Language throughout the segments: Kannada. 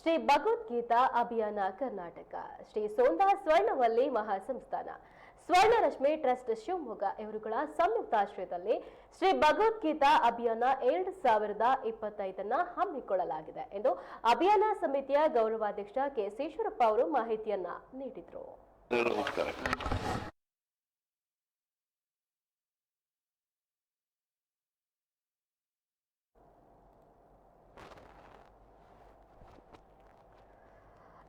ಶ್ರೀ ಭಗವದ್ಗೀತಾ ಅಭಿಯಾನ ಕರ್ನಾಟಕ, ಶ್ರೀ ಸೋಂದಾ ಸ್ವರ್ಣವಲ್ಲಿ ಮಹಾಸಂಸ್ಥಾನ, ಸ್ವರ್ಣರಶ್ಮಿ ಟ್ರಸ್ಟ್ ಶಿವಮೊಗ್ಗ ಇವರುಗಳ ಸಂಯುಕ್ತಾಶ್ರಯದಲ್ಲಿ ಶ್ರೀ ಭಗವದ್ಗೀತಾ ಅಭಿಯಾನ ಎರಡು ಸಾವಿರದ ಇಪ್ಪತ್ತೈದನ್ನ ಹಮ್ಮಿಕೊಳ್ಳಲಾಗಿದೆ ಎಂದು ಅಭಿಯಾನ ಸಮಿತಿಯ ಗೌರವಾಧ್ಯಕ್ಷ ಕೆ. ಸೀಶ್ವರಪ್ಪ ಅವರು ಮಾಹಿತಿಯನ್ನ ನೀಡಿದರು.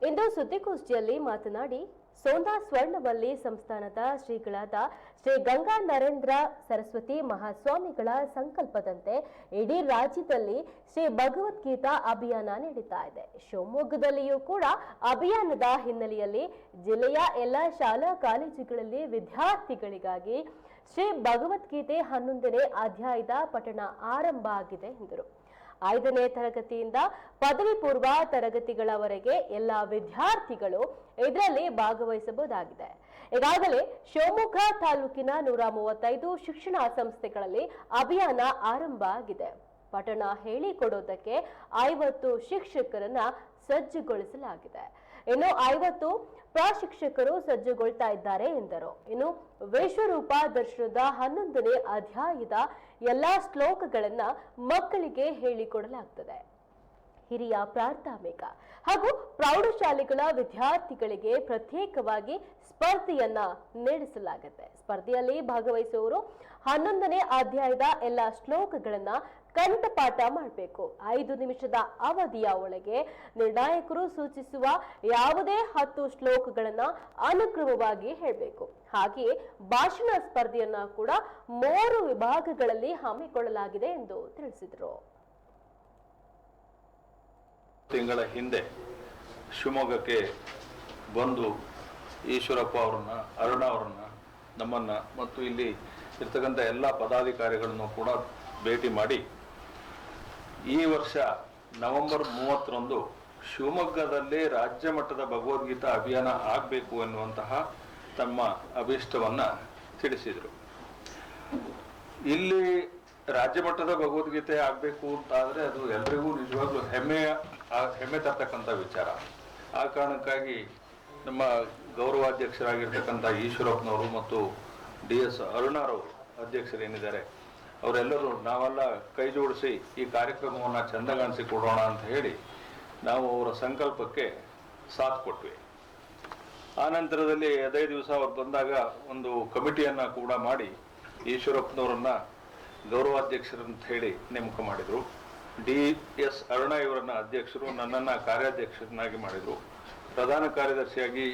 ಇಂದು ಸುದ್ದಿಗೋಷ್ಠಿಯಲ್ಲಿ ಮಾತನಾಡಿ, ಸೋಂದಾ ಸ್ವರ್ಣವಲ್ಲಿ ಸಂಸ್ಥಾನದ ಶ್ರೀಗಳಾದ ಶ್ರೀ ಗಂಗಾ ನರೇಂದ್ರ ಸರಸ್ವತಿ ಮಹಾಸ್ವಾಮಿಗಳ ಸಂಕಲ್ಪದಂತೆ ಇಡೀ ರಾಜ್ಯದಲ್ಲಿ ಶ್ರೀ ಭಗವದ್ಗೀತಾ ಅಭಿಯಾನ ನಡೀತಾ ಇದೆ. ಶಿವಮೊಗ್ಗದಲ್ಲಿಯೂ ಕೂಡ ಅಭಿಯಾನದ ಹಿನ್ನೆಲೆಯಲ್ಲಿ ಜಿಲ್ಲೆಯ ಎಲ್ಲ ಶಾಲಾ ಕಾಲೇಜುಗಳಲ್ಲಿ ವಿದ್ಯಾರ್ಥಿಗಳಿಗಾಗಿ ಶ್ರೀ ಭಗವದ್ಗೀತೆ ಹನ್ನೊಂದನೇ ಅಧ್ಯಾಯದ ಪಠಣ ಆರಂಭ ಆಗಿದೆ ಎಂದರು. ಐದನೇ ತರಗತಿಯಿಂದ ಪದವಿ ಪೂರ್ವ ತರಗತಿಗಳವರೆಗೆ ಎಲ್ಲ ವಿದ್ಯಾರ್ಥಿಗಳು ಇದರಲ್ಲಿ ಭಾಗವಹಿಸಬಹುದಾಗಿದೆ. ಈಗಾಗಲೇ ಶಿವಮೊಗ್ಗ ತಾಲೂಕಿನ ನೂರ ಮೂವತ್ತೈದು ಶಿಕ್ಷಣ ಸಂಸ್ಥೆಗಳಲ್ಲಿ ಅಭಿಯಾನ ಆರಂಭ ಆಗಿದೆ. ಪಠಣ ಹೇಳಿಕೊಡೋದಕ್ಕೆ ಐವತ್ತು ಶಿಕ್ಷಕರನ್ನ ಸಜ್ಜುಗೊಳಿಸಲಾಗಿದೆ. ಇನ್ನು ಐವತ್ತು ಪ್ರಶಿಕ್ಷಕರು ಸಜ್ಜುಗೊಳ್ತಾ ಇದ್ದಾರೆ ಎಂದರು. ಇನ್ನು ವಿಶ್ವರೂಪ ದರ್ಶನದ ಹನ್ನೊಂದನೇ ಅಧ್ಯಾಯದ ಎಲ್ಲಾ ಶ್ಲೋಕಗಳನ್ನ ಮಕ್ಕಳಿಗೆ ಹೇಳಿಕೊಡಲಾಗ್ತದೆ. ಹಿರಿಯ ಪ್ರಾಥಮಿಕ ಹಾಗೂ ಪ್ರೌಢಶಾಲೆಗಳ ವಿದ್ಯಾರ್ಥಿಗಳಿಗೆ ಪ್ರತ್ಯೇಕವಾಗಿ ಸ್ಪರ್ಧೆಯನ್ನ ನಡೆಸಲಾಗುತ್ತೆ. ಸ್ಪರ್ಧೆಯಲ್ಲಿ ಭಾಗವಹಿಸುವವರು ಹನ್ನೊಂದನೇ ಅಧ್ಯಾಯದ ಎಲ್ಲ ಶ್ಲೋಕಗಳನ್ನ ಕಂಠಪಾಠ ಮಾಡಬೇಕು. ಐದು ನಿಮಿಷದ ಅವಧಿಯ ಒಳಗೆ ನಿರ್ಣಾಯಕರು ಸೂಚಿಸುವ ಯಾವುದೇ ಹತ್ತು ಶ್ಲೋಕಗಳನ್ನ ಅನುಕ್ರಮವಾಗಿ ಹೇಳಬೇಕು. ಹಾಗೆಯೇ ಭಾಷಣ ಸ್ಪರ್ಧೆಯನ್ನ ಕೂಡ ಮೂರು ವಿಭಾಗಗಳಲ್ಲಿ ಹಮ್ಮಿಕೊಳ್ಳಲಾಗಿದೆ ಎಂದು ತಿಳಿಸಿದರು. ತಿಂಗಳ ಹಿಂದೆ ಶಿವಮೊಗ್ಗಕ್ಕೆ ಬಂದು ಈಶ್ವರಪ್ಪ ಅವರನ್ನ, ಅರುಣ ಅವರನ್ನ, ನಮ್ಮನ್ನ ಮತ್ತು ಇಲ್ಲಿ ಇರ್ತಕ್ಕಂಥ ಎಲ್ಲ ಪದಾಧಿಕಾರಿಗಳನ್ನು ಕೂಡ ಭೇಟಿ ಮಾಡಿ ಈ ವರ್ಷ ನವೆಂಬರ್ ಮೂವತ್ತರಂದು ಶಿವಮೊಗ್ಗದಲ್ಲಿ ರಾಜ್ಯ ಮಟ್ಟದ ಭಗವದ್ಗೀತಾ ಅಭಿಯಾನ ಆಗಬೇಕು ಎನ್ನುವಂತಹ ತಮ್ಮ ಅಭೀಷ್ಟವನ್ನ ತಿಳಿಸಿದರು. ಇಲ್ಲಿ ರಾಜ್ಯ ಮಟ್ಟದ ಭಗವದ್ಗೀತೆ ಆಗಬೇಕು ಅಂತ ಆದ್ರೆ ಅದು ಎಲ್ರಿಗೂ ನಿಜವಾಗ್ಲೂ ಹೆಮ್ಮೆಯ ಆ- ಹೆಮ್ಮೆ ತರ್ತಕ್ಕಂಥ ವಿಚಾರ. ಆ ಕಾರಣಕ್ಕಾಗಿ ನಮ್ಮ ಗೌರವಾಧ್ಯಕ್ಷರಾಗಿರ್ತಕ್ಕಂಥ ಈಶ್ವರಪ್ಪನವರು ಮತ್ತು ಡಿ ಎಸ್ ಅರುಣಾರವರು ಅಧ್ಯಕ್ಷರೇನಿದ್ದಾರೆ, ಅವರೆಲ್ಲರೂ ನಾವೆಲ್ಲ ಕೈ ಜೋಡಿಸಿ ಈ ಕಾರ್ಯಕ್ರಮವನ್ನು ಚಂದಗಾಣಿಸಿ ಕೊಡೋಣ ಅಂತ ಹೇಳಿ ನಾವು ಅವರ ಸಂಕಲ್ಪಕ್ಕೆ ಸಾಥ್ ಕೊಟ್ವಿ. ಆ ನಂತರದಲ್ಲಿ ಅದೇ ದಿವಸ ಅವ್ರು ಬಂದಾಗ ಒಂದು ಕಮಿಟಿಯನ್ನು ಕೂಡ ಮಾಡಿ ಈಶ್ವರಪ್ಪನವರನ್ನ ಗೌರವಾಧ್ಯಕ್ಷರಂತ ಹೇಳಿ ನೇಮಕ ಮಾಡಿದ್ರು. ಡಿ ಎಸ್ ಅರುಣ ಇವರನ್ನ ಅಧ್ಯಕ್ಷರು, ನನ್ನನ್ನ ಕಾರ್ಯಾಧ್ಯಕ್ಷರನ್ನಾಗಿ ಮಾಡಿದ್ರು. ಪ್ರಧಾನ ಕಾರ್ಯದರ್ಶಿಯಾಗಿ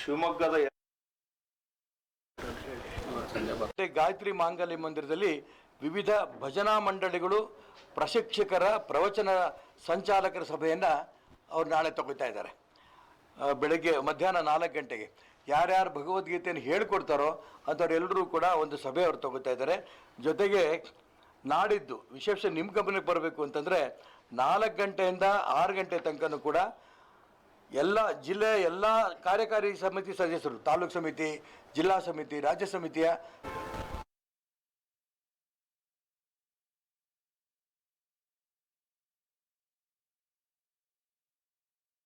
ಶಿವಮೊಗ್ಗದ ಗಾಯತ್ರಿ ಮಾಂಗಲ್ಯ ಮಂದಿರದಲ್ಲಿ ವಿವಿಧ ಭಜನಾ ಮಂಡಳಿಗಳು, ಪ್ರಶಿಕ್ಷಕರ, ಪ್ರವಚನ ಸಂಚಾಲಕರ ಸಭೆಯನ್ನು ಅವ್ರು ನಾಳೆ ತಗೋತಾ ಇದ್ದಾರೆ. ಬೆಳಗ್ಗೆ ಮಧ್ಯಾಹ್ನ ನಾಲ್ಕು ಗಂಟೆಗೆ. ಯಾರ್ಯಾರು ಭಗವದ್ಗೀತೆಯನ್ನು ಹೇಳ್ಕೊಡ್ತಾರೋ ಅಂಥವ್ರೆಲ್ಲರೂ ಕೂಡ ಒಂದು ಸಭೆ ಅವ್ರು ತಗೋತಾ ಇದ್ದಾರೆ. ಜೊತೆಗೆ ನಾಡಿದ್ದು, ವಿಶೇಷ ನಿಮ್ಮ ಗಮನಕ್ಕೆ ಬರಬೇಕು ಅಂತಂದರೆ ನಾಲ್ಕು ಗಂಟೆಯಿಂದ ಆರು ಗಂಟೆ ತನಕನೂ ಕೂಡ ಎಲ್ಲ ಜಿಲ್ಲೆ ಎಲ್ಲ ಕಾರ್ಯಕಾರಿ ಸಮಿತಿ ಸದಸ್ಯರು, ತಾಲೂಕು ಸಮಿತಿ, ಜಿಲ್ಲಾ ಸಮಿತಿ, ರಾಜ್ಯ ಸಮಿತಿಯ